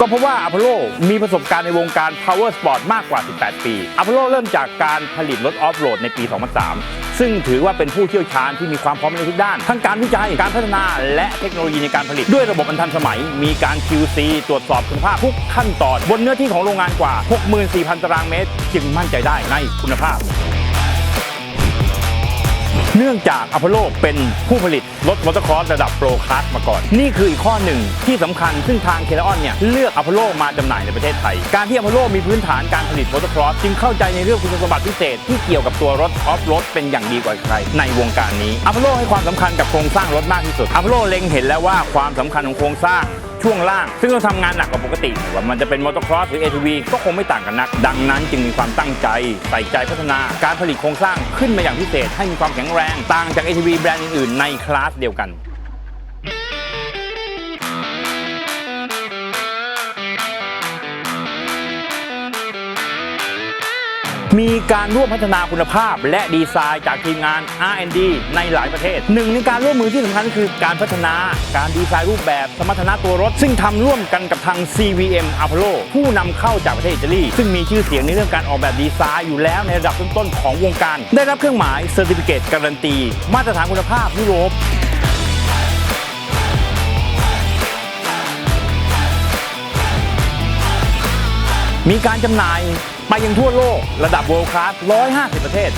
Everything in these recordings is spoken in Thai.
ก็เพราะว่าอพอลโลมีประสบการณ์ในวงการ Power Sport มากกว่า 18 ปีอพอลโลเริ่มจากการผลิตรถออฟโรดในปี 2003 ซึ่งถือว่าเป็นผู้เชี่ยวชาญที่มีความพร้อมในทุกด้าน ทั้งการวิจัย การพัฒนา และเทคโนโลยีในการผลิต ด้วยระบบอันทันสมัย มีการ QC ตรวจสอบคุณภาพทุกขั้นตอน บนเนื้อที่ของโรงงานกว่า 64,000 ตารางเมตร จึงมั่นใจได้ในคุณภาพ เนื่องจากอพอลโลเป็นผู้ผลิตรถมอเตอร์คอร์สระดับโปรคลาสมาก่อน นี่คืออีกข้อหนึ่งที่สำคัญซึ่งทางเคลออนเนี่ยเลือกอพอลโลมาจำหน่ายในประเทศไทย การที่อพอลโลมีพื้นฐานการผลิตมอเตอร์คอร์สจึงเข้าใจในเรื่องคุณสมบัติพิเศษที่เกี่ยวกับตัวรถออฟโรดเป็นอย่างดีกว่าใครในวงการนี้อพอลโลให้ความสำคัญกับโครงสร้างรถมากที่สุดอพอลโลเล็งเห็นแล้วว่าความสำคัญของโครงสร้าง ช่วงล่าง ซึ่งต้องทำงานหนักกว่าปกติไม่ว่ามันจะเป็นมอเตอร์ครอสหรือ ATV ก็คงไม่ต่างกันนัก ดังนั้นจึงมีความตั้งใจใส่ใจพัฒนาการผลิตโครงสร้างขึ้นมาอย่างพิเศษให้มีความแข็งแรง ต่างจาก ATV แบรนด์อื่นๆในคลาสเดียวกัน มีการร่วมพัฒนาคุณภาพ และดีไซน์จากทีมงาน R&D ในหลายประเทศหนึ่งในการร่วมมือที่สำคัญก็คือการพัฒนาการดีไซน์รูปแบบสมรรถนะตัวรถ ซึ่งทำร่วมกันกับทาง CVM Apollo ผู้นำเข้าจากประเทศอิตาลี ซึ่งมีชื่อเสียงในเรื่องการออกแบบดีไซน์อยู่แล้วในระดับต้นๆของวงการ ได้รับเครื่องหมาย Certificate การันตี มาตรฐานคุณภาพยุโรปมีการจำหน่าย ไปยังทั่วโลกระดับ World Class 150 ประเทศ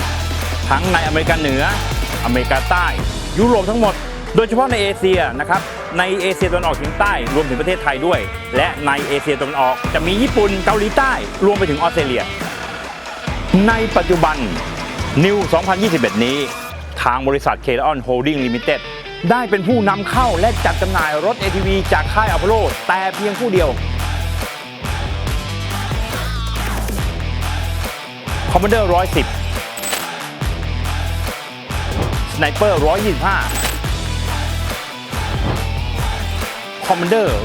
ทั้งในอเมริกาเหนือ อเมริกาใต้ ยุโรปทั้งหมด โดยเฉพาะในเอเชียนะครับในเอเชียตะวันออกเฉียงใต้รวมถึงประเทศไทยด้วย และในเอเชียตะวันออกจะมีญี่ปุ่นเกาหลีใต้รวมไปถึงออสเตรเลีย ในปัจจุบัน New 2021 นี้ ทางบริษัท k e o n Holding Limited ได้เป็นผู้นำเข้าและจัดจำหน่ายรถ ATV จากค่ายอพอลโลแต่เพียงผู้เดียว คอมมานเดอร์110สไนเปอร์125คอมมานเดอร์125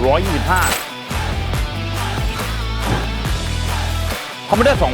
คอมมานเดอร์200